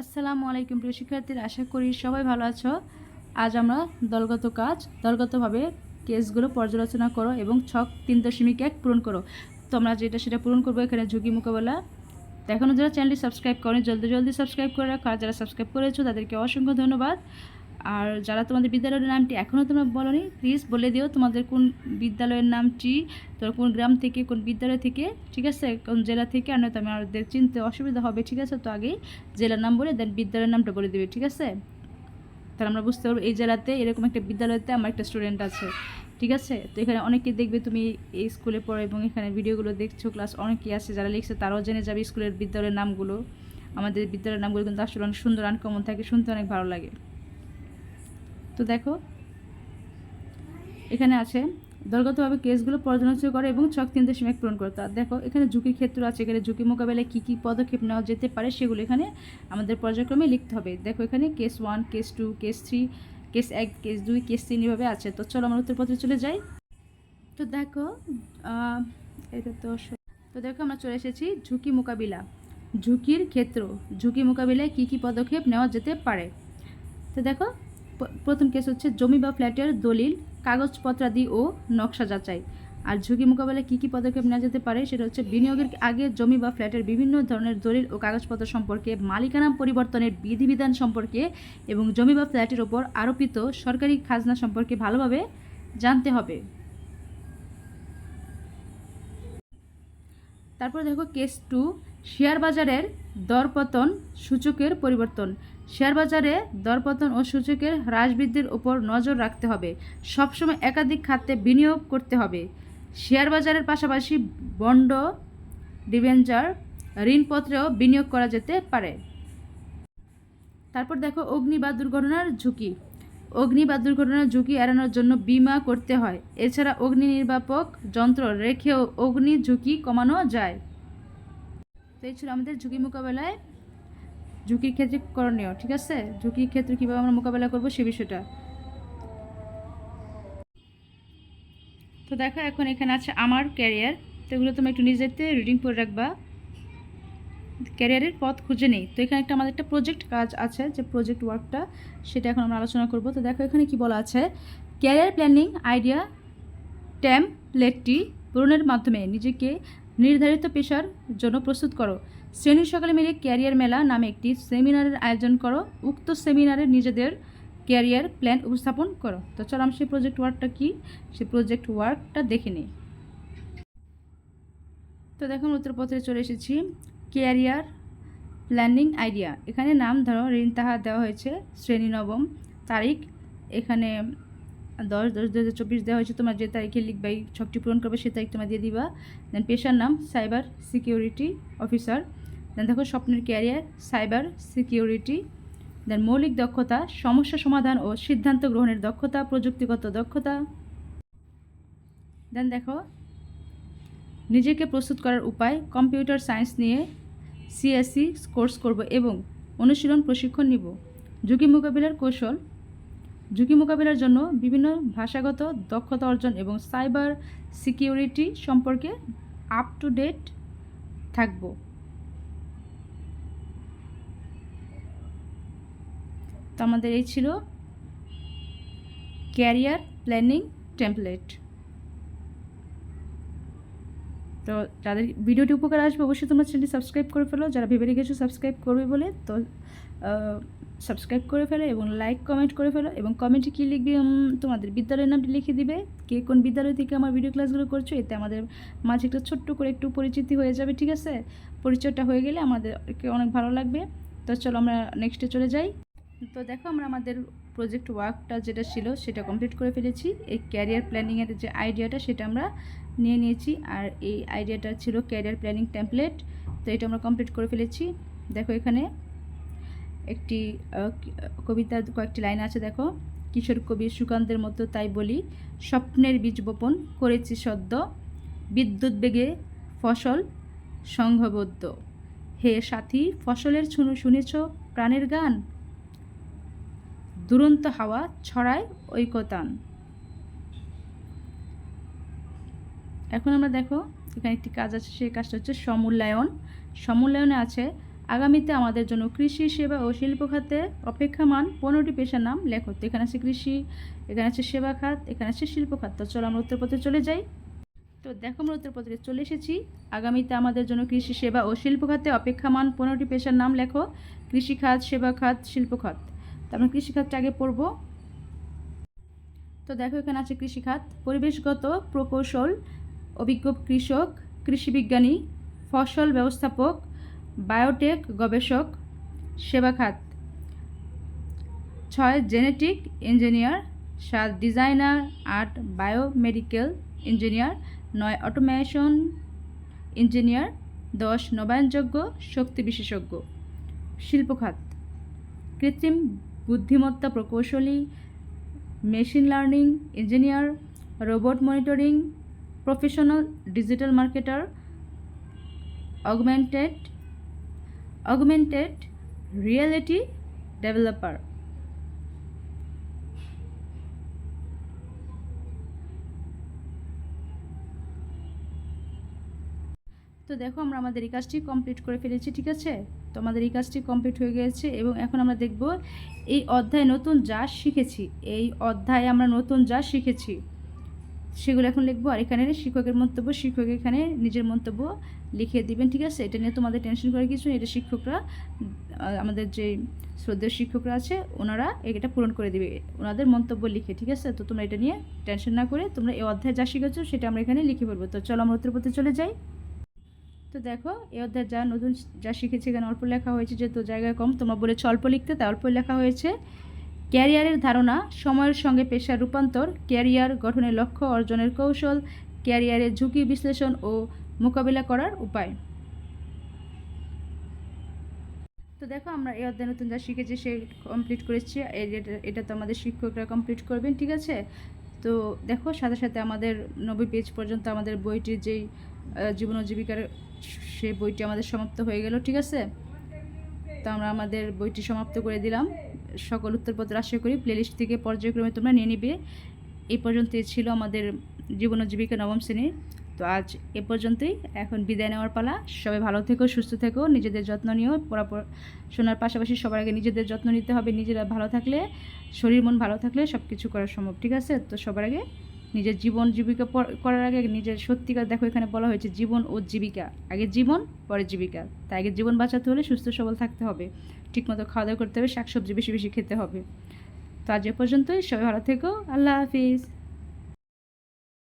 আসসালামু আলাইকুম প্রিয় শিক্ষার্থীরা, আশা করি সবাই ভালো আছো। আজ আমরা দলগত কাজ, দলগতভাবে কেসগুলো পর্যালোচনা করো এবং ছক তিন দশমিক এক পূরণ করো। তোমরা যেটা সেটা পূরণ করব এখানে ঝুঁকি মোকাবেলা। এখনও যারা চ্যানেলটি সাবস্ক্রাইব করেন, জলদি জলদি সাবস্ক্রাইব করে রাখো। আর যারা সাবস্ক্রাইব করেছ, তাদেরকে অসংখ্য ধন্যবাদ। আর যারা তোমাদের বিদ্যালয়ের নামটি এখনও তোমরা বলনি প্লিজ বলে দিও তোমাদের কোন বিদ্যালয়ের নামটি তোমরা কোন গ্রাম থেকে, কোন বিদ্যালয় থেকে, ঠিক আছে? কোন জেলা থেকে, আর নয়তো আমাদের চিনতে অসুবিধা হবে, ঠিক আছে? তো আগেই জেলার নাম বলে দেন বিদ্যালয়ের নামটা বলে দেবে, ঠিক আছে? তাহলে আমরা বুঝতে পারব, এই জেলাতে এরকম একটা বিদ্যালয়তে আমার একটা স্টুডেন্ট আছে, ঠিক আছে? তো এখানে অনেকে দেখবে তুমি এই স্কুলে পড়ো এবং এখানে ভিডিওগুলো দেখছ ক্লাস অনেকেই আছে যারা লিখছে, তারাও জেনে যাবে স্কুলের বিদ্যালয়ের নামগুলো। আমাদের বিদ্যালয়ের নামগুলো কিন্তু আসলে অনেক সুন্দর আনকমন থাকে, শুনতে অনেক ভালো লাগে। তো দেখো, এখানে আছে, দলগতভাবে কেসগুলো পর্যালোচনা করে এবং ছক তিন দশমিক পূরণ করতে দেখো, এখানে ঝুঁকির ক্ষেত্র আছে, এখানে ঝুঁকি মোকাবেলায় কী কী পদক্ষেপ নেওয়া যেতে পারে সেগুলো এখানে আমাদের পর্যায়ক্রমে লিখতে হবে। দেখো, এখানে case one, case two, case three, case এক, কেস দুই, কেস তিন এভাবে আছে। তো চলো আমরা উত্তরপত্রে চলে যাই। তো দেখো এটা তো তো দেখো আমরা চলে এসেছি ঝুঁকি মোকাবিলা। ঝুঁকির ক্ষেত্র, ঝুঁকি মোকাবিলায় কী কী পদক্ষেপ নেওয়া যেতে পারে? তো দেখো প্রথম কেস হচ্ছে জমি বা ফ্ল্যাটের দলিল, কাগজপত্রাদি ও নকশা যাচাই। আর ঝুঁকি মোকাবেলায় কী কী পদক্ষেপ নেওয়া যেতে পারে সেটা হচ্ছে বিনিয়োগের আগে জমি বা ফ্ল্যাটের বিভিন্ন ধরনের দলিল ও কাগজপত্র সম্পর্কে, মালিকানা পরিবর্তনের বিধিবিধান সম্পর্কে এবং জমি বা ফ্ল্যাটের ওপর আরোপিত সরকারি খাজনা সম্পর্কে ভালোভাবে জানতে হবে। তারপর দেখো কেস টু শেয়ার বাজারের দরপতন সূচকের পরিবর্তন। শেয়ার বাজারে দরপতন ও সূচকের হ্রাস বৃদ্ধির উপর নজর রাখতে হবে। সবসময় একাধিক খাতে বিনিয়োগ করতে হবে। শেয়ার বাজারের পাশাপাশি বন্ড, ডিভেঞ্চার, ঋণপত্রেও বিনিয়োগ করা যেতে পারে। তারপর দেখো অগ্নি বা দুর্ঘটনার ঝুঁকি। অগ্নি বা দুর্ঘটনার ঝুঁকি এড়ানোর জন্য বীমা করতে হয়। এছাড়া অগ্নি নির্বাপক যন্ত্র রেখেও অগ্নি ঝুঁকি কমানো যায়। তো এই ছিল আমাদের ঝুঁকি মোকাবেলায়। ঝুঁকির ক্ষেত্রে করণীয়, ঠিক আছে? ঝুঁকির ক্ষেত্রে কীভাবে আমরা মোকাবেলা করব সে বিষয়টা। তো দেখো, এখন এখানে আছে আমার ক্যারিয়ার। তো এগুলো তুমি একটু নিজেতে রিডিং করে রাখবা। ক্যারিয়ারের পথ খুঁজে নেই। তো এখানে একটা আমাদের একটা প্রজেক্ট কাজ আছে, যে প্রজেক্ট ওয়ার্কটা সেটা এখন আমরা আলোচনা করব। তো দেখো, এখানে কি বলা আছে? ক্যারিয়ার প্ল্যানিং আইডিয়া ট্যাম্পলেটটি পূরণের মাধ্যমে নিজেকে নির্ধারিত পেশার জন্য প্রস্তুত করো। শ্রেণির সকালে মিলে ক্যারিয়ার মেলা নামে একটি সেমিনারের আয়োজন করো। উক্ত সেমিনারে নিজেদের ক্যারিয়ার প্ল্যান উপস্থাপন করো। তো চলো আমি সেই প্রজেক্ট ওয়ার্কটা কি? সেই প্রজেক্ট ওয়ার্কটা দেখে নিই। তো দেখুন, উত্তরপত্রে চলে এসেছি। Career planning idea. এখানে নাম ধরো, ঋণ তাহার দেওয়া হয়েছে, শ্রেণি নবম তারিখ। এখানে দশ দশ, দু হাজার চব্বিশ দেওয়া হয়েছে, তোমার যে তারিখে লিখবে, এই ছকটি পূরণ করবে সে তারিখ তোমার দিয়ে দিবা। দেন পেশার নাম সাইবার সিকিউরিটি অফিসার দেন দেখো, স্বপ্নের ক্যারিয়ার সাইবার সিকিউরিটি দেন মৌলিক দক্ষতা, সমস্যা সমাধান ও সিদ্ধান্ত গ্রহণের দক্ষতা, প্রযুক্তিগত দক্ষতা। দেন দেখো, নিজেকে প্রস্তুত করার উপায় কম্পিউটার সায়েন্স নিয়ে সিএসসি কোর্স করব এবং অনুশীলন প্রশিক্ষণ নিব। ঝুঁকি মোকাবিলার কৌশল ঝুঁকি মোকাবিলার জন্য বিভিন্ন ভাষাগত দক্ষতা অর্জন এবং সাইবার সিকিউরিটি সম্পর্কে আপ টু ডেট থাকব। তো আমাদের এই ছিল ক্যারিয়ার প্ল্যানিং টেমপ্লেট। তো যাদের ভিডিওটি উপকার আসবে, অবশ্যই তোমরা চ্যানেলটি সাবস্ক্রাইব করে ফেলো। যারা ভেবে রেখেছো সাবস্ক্রাইব করবে বলে, তো সাবস্ক্রাইব করে ফেলো এবং লাইক, কমেন্ট করে ফেলো এবং কমেন্টে কী লিখবে তোমাদের বিদ্যালয়ের নামটি লিখে দিবে। কে কোন বিদ্যালয় থেকে আমার ভিডিও ক্লাসগুলো করছ, এতে আমাদের মাঝে একটা ছোট্ট করে একটু পরিচিতি হয়ে যাবে, ঠিক আছে? পরিচয়টা হয়ে গেলে আমাদেরকে অনেক ভালো লাগবে। তো চলো আমরা নেক্সটে চলে যাই। তো দেখো আমরা আমাদের প্রজেক্ট ওয়ার্কটা যেটা ছিল, সেটা কমপ্লিট করে ফেলেছি। এই ক্যারিয়ার প্ল্যানিংয়ের যে আইডিয়াটা সেটা আমরা নিয়ে নিয়েছি। আর এই আইডিয়াটা ছিল ক্যারিয়ার প্ল্যানিং টেমপ্লেট তো এটা আমরা কমপ্লিট করে ফেলেছি। দেখো এখানে একটি কবিতার কয়েকটি লাইন আছে, দেখো। কিশোর কবি সুকান্তের মতো তাই বলি, স্বপ্নের বীজ বপন করেছি সদ্য, বিদ্যুৎ বেগে ফসল সংঘবদ্ধ। হে সাথী, ফসলের শুনু শুনেছ প্রাণের গান? দুরন্ত হাওয়া ছড়ায় ঐকতান। এখন আমরা দেখো, এখানে একটি কাজ আছে, সেই কাজটা হচ্ছে সমূল্যায়ন সমূল্যায়নে আছে আগামীতে আমাদের জন্য কৃষি সেবা ও শিল্প খাতে অপেক্ষামান পনেরোটি পেশার নাম লেখো। তো এখানে আছে কৃষি, এখানে আছে সেবা খাত, এখানে আছে শিল্প খাত। তো চলো আমরা উত্তরপত্রে চলে যাই। তো দেখো আমরা উত্তরপত্রে চলে এসেছি। আগামীতে আমাদের জন্য কৃষি সেবা ও শিল্প খাতে অপেক্ষামান পনেরোটি পেশার নাম লেখো। কৃষি খাত, সেবা খাত, শিল্প খাত। তো আমরা কৃষি খাতটা আগে পড়ব। তো দেখো এখানে আছে কৃষিখাত পরিবেশগত প্রকৌশল, অভিজ্ঞ কৃষক, কৃষি বিজ্ঞানী, ফসল ব্যবস্থাপক বায়োটেক গবেষক সেবা খাত। ছয়, জেনেটিক ইঞ্জিনিয়ার, সাত, ডিজাইনার, আট বায়োমেডিকেল ইঞ্জিনিয়ার, নয়, অটোমেশন ইঞ্জিনিয়ার, দশ, নবায়নযোগ্য শক্তি বিশেষজ্ঞ। শিল্প খাত। কৃত্রিম বুদ্ধিমত্তা প্রকৌশলী, machine learning engineer, robot monitoring, professional digital marketer, augmented augmented reality developer তো দেখো, আমরা আমাদের এই কাজটি কমপ্লিট করে ফেলেছি, ঠিক আছে? তো আমাদের এই কাজটি কমপ্লিট হয়ে গিয়েছে এবং এখন আমরা দেখব এই অধ্যায়ে নতুন যা শিখেছি। এই অধ্যায়ে আমরা নতুন যা শিখেছি। সেগুলো এখন লিখব আর এখানে শিক্ষকের মন্তব্য, শিক্ষক এখানে নিজের মন্তব্য লিখে দিবেন, ঠিক আছে? এটা নিয়ে তোমাদের টেনশন করে কিছু এটা শিক্ষকরা আমাদের যে শ্রদ্ধেয় শিক্ষকরা আছে, ওনারা এটা পূরণ করে দিবে, ওনাদের মন্তব্য লিখে, ঠিক আছে? তো তোমরা এটা নিয়ে টেনশন না করে, তোমরা এই অধ্যায় যা শিখেছো সেটা আমরা এখানে লিখে বলব তো চলো আমরা উত্তরপত্রে চলে যাই। তো দেখো এই অধ্যায় যা নতুন যা শিখেছি, এখানে অল্প লেখা হয়েছে, যেহেতু জায়গা কম, তোমরা বলেছ অল্প লিখতে, তাই অল্প লেখা হয়েছে। ক্যারিয়ারের ধারণা, সময়ের সঙ্গে পেশার রূপান্তর, ক্যারিয়ার গঠনের লক্ষ্য অর্জনের কৌশল, ক্যারিয়ারের ঝুঁকি বিশ্লেষণ ও মোকাবিলা করার উপায়। তো দেখো, আমরা এই অধ্যায় নতুন যা শিখেছি সে কমপ্লিট করেছি। এটা তো আমাদের শিক্ষকরা কমপ্লিট করবেন, ঠিক আছে? তো দেখো, সাথে সাথে আমাদের নব্বই পেজ পর্যন্ত আমাদের বইটির যেই জীবন ও জীবিকার সেই বইটি আমাদের সমাপ্ত হয়ে গেল, ঠিক আছে? তো আমরা আমাদের বইটি সমাপ্ত করে দিলাম। সকল উত্তরপত্র আশা করি প্লেলিস্ট থেকে পর্যায়ক্রমে তোমরা নিয়ে নিবে। এই পর্যন্তই ছিল আমাদের জীবন জীবিকা নবম শ্রেণির তো আজ এ পর্যন্তই। এখন বিদায় নেওয়ার পালা। সবাই ভালো থেকো, সুস্থ থেকো, নিজেদের যত্ন নিও। পড়াশোনার পাশাপাশি সবার আগে নিজেদের যত্ন নিতে হবে। নিজেরা ভালো থাকলে, শরীর মন ভালো থাকলে সব কিছু করা সম্ভব, ঠিক আছে? তো সবার আগে নিজের জীবন জীবিকা করার আগে নিজের সত্যিকার, দেখো এখানে বলা হয়েছে জীবন ও জীবিকা। আগে জীবন, পরে জীবিকা। তাই আগে জীবন বাঁচাতে হলে সুস্থ, সবল থাকতে হবে। ঠিকমতো খাওয়া দাওয়া করতে হবে, শাকসবজি বেশি বেশি খেতে হবে। তো আজ পর্যন্তই, সবাই ভালো থেকো, আল্লাহ হাফিজ।